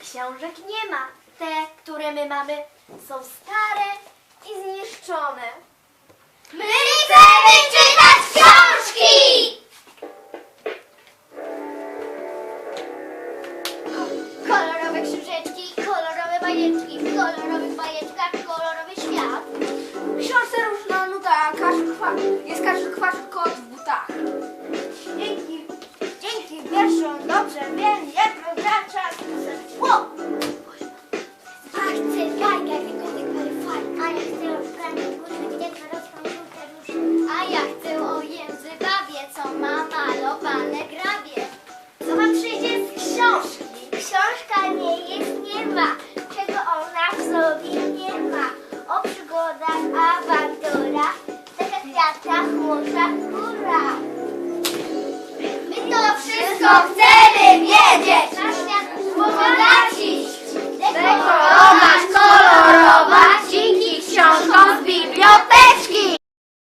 książek nie ma. Te, które my mamy, są stare i zniszczone. My chcemy czytać książki! Kolorowe książeczki, kolorowe bajeczki, w kolorowych bajeczkach kolorowy świat. W książce różna nuta, każdy kwa, jest każdy kwaszy kot w butach. Dzięki, dzięki wierszom dobrze wiem, jak rozgracza A ja chcę o językawie, co ma malowane grabie. Co wam przyjdzie z książki? Książka nie jest, nie ma, czego ona w sobie nie ma. O przygodach, awanturach, taka kwiatach, morzach, góra. My to wszystko chcemy